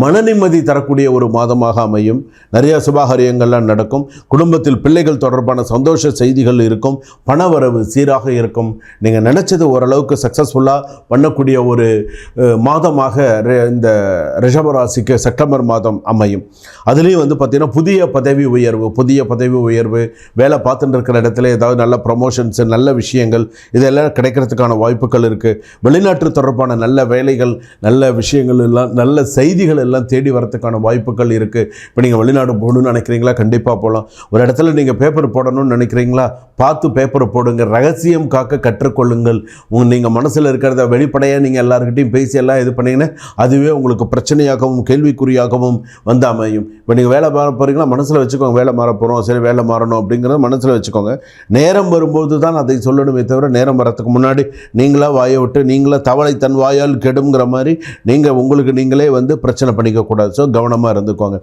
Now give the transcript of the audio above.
மன நிம்மதி தரக்கூடிய ஒரு மாதமாக அமையும். நிறைய சுபகாரியங்கள்லாம் நடக்கும். குடும்பத்தில் பிள்ளைகள் தொடர்பான சந்தோஷ செய்திகள் இருக்கும். பணவரவு சீராக இருக்கும். நீங்கள் நினச்சது ஓரளவுக்கு சக்ஸஸ்ஃபுல்லாக பண்ணக்கூடிய ஒரு மாதமாக இந்த ரிஷபராசிக்கு செப்டம்பர் மாதம் அமையும். அதுலேயும் வந்து பார்த்திங்கன்னா புதிய பதவி உயர்வு புதிய பதவி உயர்வு வேலை பார்த்துட்டு இருக்கிற இடத்துல ஏதாவது நல்ல ப்ரமோஷன்ஸ் நல்ல விஷயங்கள் இதெல்லாம் கிடைக்கிறதுக்கான வாய்ப்புகள் இருக்குது வெளிநாட்டு தொடர்பான நல்ல வேலைகள் நல்ல விஷயங்கள் எல்லாம் நல்ல செய்திகள் எல்லாம் தேடி வரத்துக்கான வாய்ப்புகள் இருக்குது இப்போ நீங்கள் வெளிநாடு போகணும்னு நினைக்கிறீங்களா? கண்டிப்பாக போகலாம் ஒரு இடத்துல நீங்கள் பேப்பர் போடணும்னு நினைக்கிறீங்களா? பார்த்து பேப்பர் போடுங்க. ரகசியம் காக்க கற்றுக்கொள்ளுங்கள். உங்கள் நீங்கள் மனசில் இருக்கிறத வெளிப்படையாக நீங்கள் எல்லாருக்கிட்டையும் பேசி எல்லாம் இது பண்ணீங்கன்னா அதுவே உங்களுக்கு பிரச்சனையாகவும் கேள்விக்குறியாகவும் வந்து அமையும். இப்போ நீங்கள் வேலை மாற போகிறீங்களா மனசில் வச்சுக்கோங்க வேலை மாற போகிறோம் சரி வேலை மாறணும் அப்படிங்கிறத மனசில் வச்சுக்கோங்க. நேரம் வரும்போது தான் அதை சொல்லணுமே தவிர நேரம் வரத்துக்கு முன்னாடி நீங்களா வாயை விட்டு நீங்களாக தவளை தன் வாயால் கெடுங்கிற மாதிரி நீங்கள் உங்களுக்கு நீங்களே வந்து பிரச்சனை பண்ணிக்க கூடாது ஸோ கவனமாக இருந்துக்கோங்க.